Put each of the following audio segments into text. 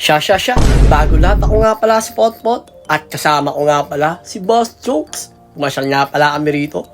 Siya, siya, siya. Bago lahat ako nga pala si Potpot. At kasama ko nga pala si Boss Chooks. Masyal nga pala kami rito.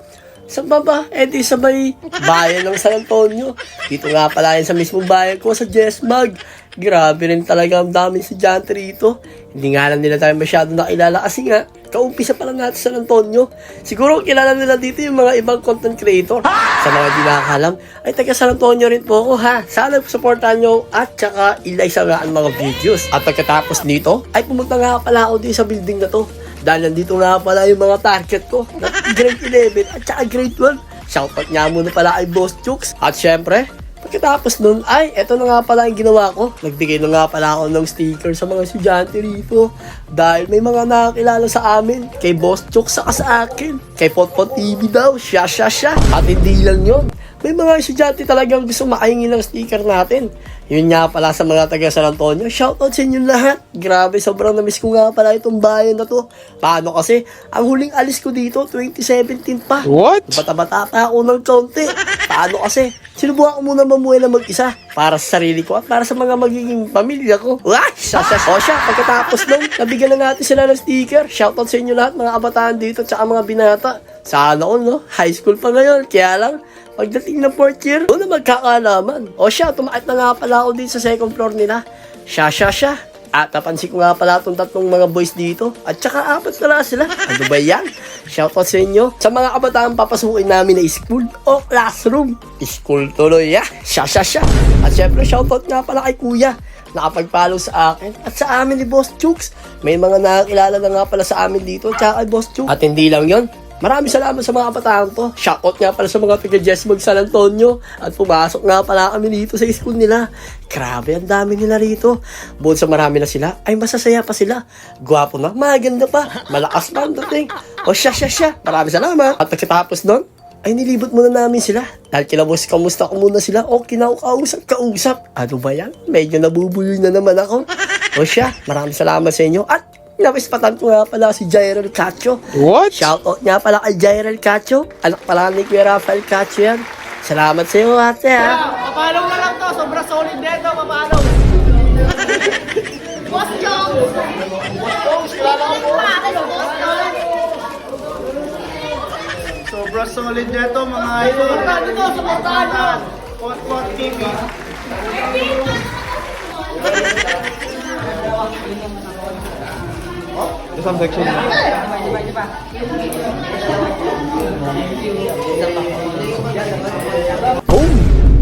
Sa baba, eh di sa may bayan ng San Antonio. Dito nga pala yan sa mismong bayan ko, sa Jesmag. Grabe rin talaga ang daming estudyante rito. Hindi nga lang nila tayo masyado nakilala kasi nga, kaumpisa pa lang natin sa San Antonio. Siguro kilala nila dito yung mga ibang content creator. Sa mga di nakakalam, ay taga San Antonio rin po ako ha. Sana supportahan nyo at saka ilike sa mga videos. At pagkatapos nito, ay pumunta nga pala ako dito sa building na to. Dahil nandito nga pala yung mga target ko na grade 11 at saka grade 12. Shoutout nga muna pala kay Boss Chooks. At syempre, pagkatapos nun, ay, eto na nga pala yung ginawa ko. Nagbigay na nga pala ako ng sticker sa mga estudyante rito. Dahil may mga nakakilala sa amin. Kay Boss Chooks saka sa akin. Kay Potpot TV daw, siya siya siya. At hindi lang yun. May mga estudyante talagang gusto makahingi ng sticker natin. Yun nga pala sa mga taga San Antonio. Shoutout sa inyo lahat. Grabe, sobrang namiss ko nga pala itong bayan na to. Paano kasi, ang huling alis ko dito, 2017 pa. What? Bata-bata pa ako ng kaunti. Paano kasi? Sinubukan ko muna mamuhay na mag-isa para sa sarili ko at para sa mga magiging pamilya ko. Wah! Siya, o siya. Pagkatapos nun, nabigyan na natin sila ng sticker. Shoutout sa inyo lahat, mga kabataan dito, tsaka mga binata. Sana all, no? High school pa ngayon. Kaya lang, pagdating ng fourth year, doon na magkakaalaman. O siya, tumakit na nga pala ako dito sa second floor nila. Siya, siya, siya. At napansin ko nga pala itong tatlong mga boys dito. At saka apat na lang sila. Ano ba yan? Shoutout sa inyo. Sa mga kabataan papasukin namin na school o classroom. School tuloy, ya. Siya, siya, siya. At syempre, shoutout nga pala kay kuya. Nakapag-follow sa akin. At sa amin ni Boss Chooks. May mga nakakilala na nga pala sa amin dito. Tsaka kay Boss Chooks. At hindi lang yon. Maraming salamat sa mga kabataan to. Shoutout nga pala sa mga taga Jesmag San Antonio. At pumasok nga pala kami dito sa school nila. Grabe, ang dami nila rito. Bukod sa marami na sila, ay masasaya pa sila. Gwapo na, maganda pa. Malakas pa ang dating. O siya, siya, siya. Maraming salamat. At pagkatapos nun, ay nilibot muna namin sila. Dahil kinabos, kamusta ko muna sila. O kinaukausap, kausap. Ano ba yan? Medyo nabubuloy na naman ako. O siya, maraming salamat sa inyo. At napispatan ko nga pala si Jairel Cacho. What? Shoutout nga pala kay Jairel Cacho. Anak pala ni Kuya Rafael Cacho yan. Salamat sa iyo ate ha. Papalong na lang to, sobrang solid nito, papalong. Boss Jones! Boss, kilala ko po. Boss Jones! Sobrang solid nito, mga idol. Suportahan nito, suportahan nyo. Pot Pot TV. Isang section. Boom!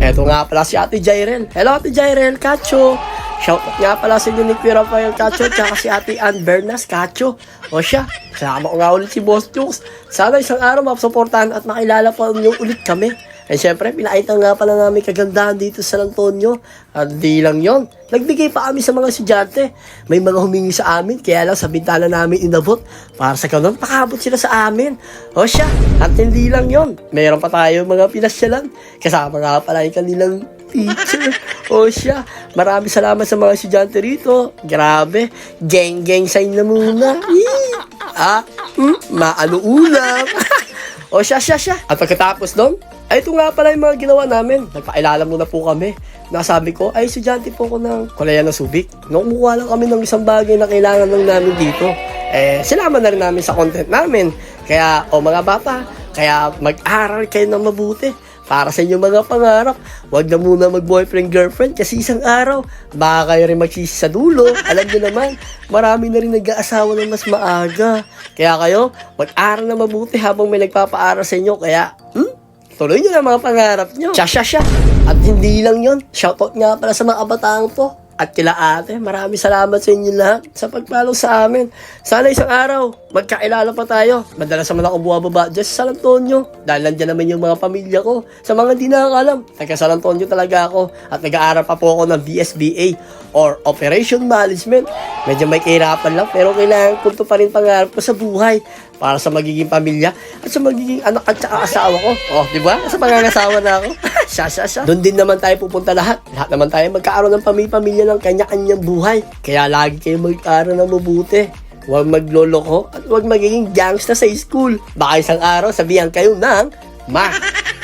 Eto nga pala si Ate Jairel. Hello Ate Jairel Cacho. Shoutout nga pala sa inyo ni Kuya Rafael Cacho tsaka si Ate Ann Bernas Cacho. O siya, kasama ko nga ulit si Boss Chooks. Sana isang araw mapasuportahan at makilala pa niyo ulit kami. And syempre, pinakita nga pala namin kagandahan dito sa San Antonio. At di lang yon. Nagbigay pa kami sa mga estudyante. May mga humingi sa amin, kaya lang sa bintana namin inabot. Para sa ganun, pakabot sila sa amin. O siya, at hindi lang yon. Meron pa tayo mga pinasyalan. Kasama nga pala yung kanilang teacher. O siya, maraming salamat sa mga estudyante rito. Grabe, geng-geng sign na muna. Yee! Ah, hmm, maano ulam. o siya, siya, siya. At pagkatapos doon, ay ito nga pala yung mga ginawa namin. Nagpakilala muna po kami. Nasabi ko, ay estudyante po ko ng Koleya ng Subic. Nung kumuha lang kami ng isang bagay na kailangan lang namin dito. Eh, sinama na rin namin sa content namin. Kaya, o mga bata, kaya mag-aral kayo ng mabuti para sa inyong mga pangarap. Huwag na muna mag-boyfriend-girlfriend kasi isang araw, baka kayo rin magsisi sa dulo. Alam niyo naman, marami na rin nag-aasawa ng mas maaga. Kaya kayo, mag-aral na mabuti habang may nagpapaaral sa inyo. Kaya, hmm? Tuloy nyo na mga pangarap nyo. Siya, siya, siya. At hindi lang yon. Shoutout nga pala sa mga kabataang to. At kila ate, maraming salamat sa inyo lahat sa pag-follow sa amin. Sana isang araw, magkailala pa tayo. Madalas naman ako buwababa dyan sa San Antonio. Dahil nandiyan naman yung mga pamilya ko. Sa mga di nakakalam, taga San Antonio talaga ako. At nag-aaral pa po ako ng BSBA or Operation Management. Medyo may kahirapan lang pero kailangan ko pa rin pangarap ko sa buhay para sa magiging pamilya at sa magiging anak at saka asawa ko. Oh, di ba? Sa pangangasawa na ako. siya, siya, siya. Doon din naman tayo pupunta lahat. Lahat naman tayo magkaaroon ng pamilya-pamilya ng kanya-kanyang buhay. Kaya lagi kayo mag-aaral na mabuti. Huwag magloloko at huwag magiging gangsta sa school. Baka isang araw sabihan kayo ng, Ma,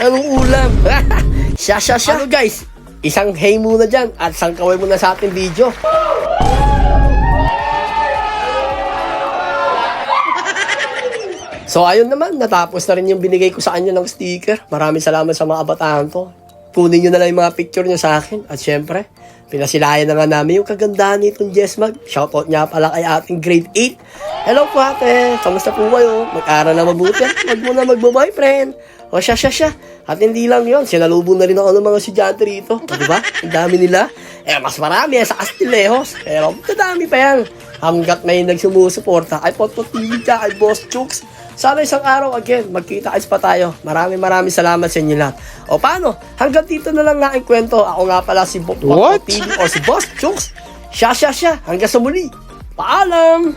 anong ulam? siya, siya, siya. Ano guys? Isang hey muna dyan at sangkaway muna sa ating video. So ayun naman, natapos na rin yung binigay ko sa kanya ng sticker. Maraming salamat sa mga kabataan to. Kunin nyo na lang yung mga picture nyo sa akin. At syempre, pinasilayan na nga namin yung kagandahan nitong Jesmag. Shoutout niya pala kay ating grade 8. Hello po ate, kamusta po kayo? Mag-aral na mabuti. Huwag mo na magbo-boyfriend. O siya, siya, siya. At hindi lang yon sinalubong na rin ako ng mga estudyante rito. O diba? Ang dami nila. Eh, mas marami eh, sa Castillejos. Pero, madami pa yan. Hanggat may nagsumusuporta ay Potpot TV ka, ay Boss Chooks. Sana isang araw again, magkita pa tayo. Maraming maraming salamat sa inyo lahat. O paano? Hanggang dito na lang nga ang kwento. Ako nga pala si Potpot What? TV or si Boss Chooks. Siya, siya, siya. Hanggang sa muli. Paalam!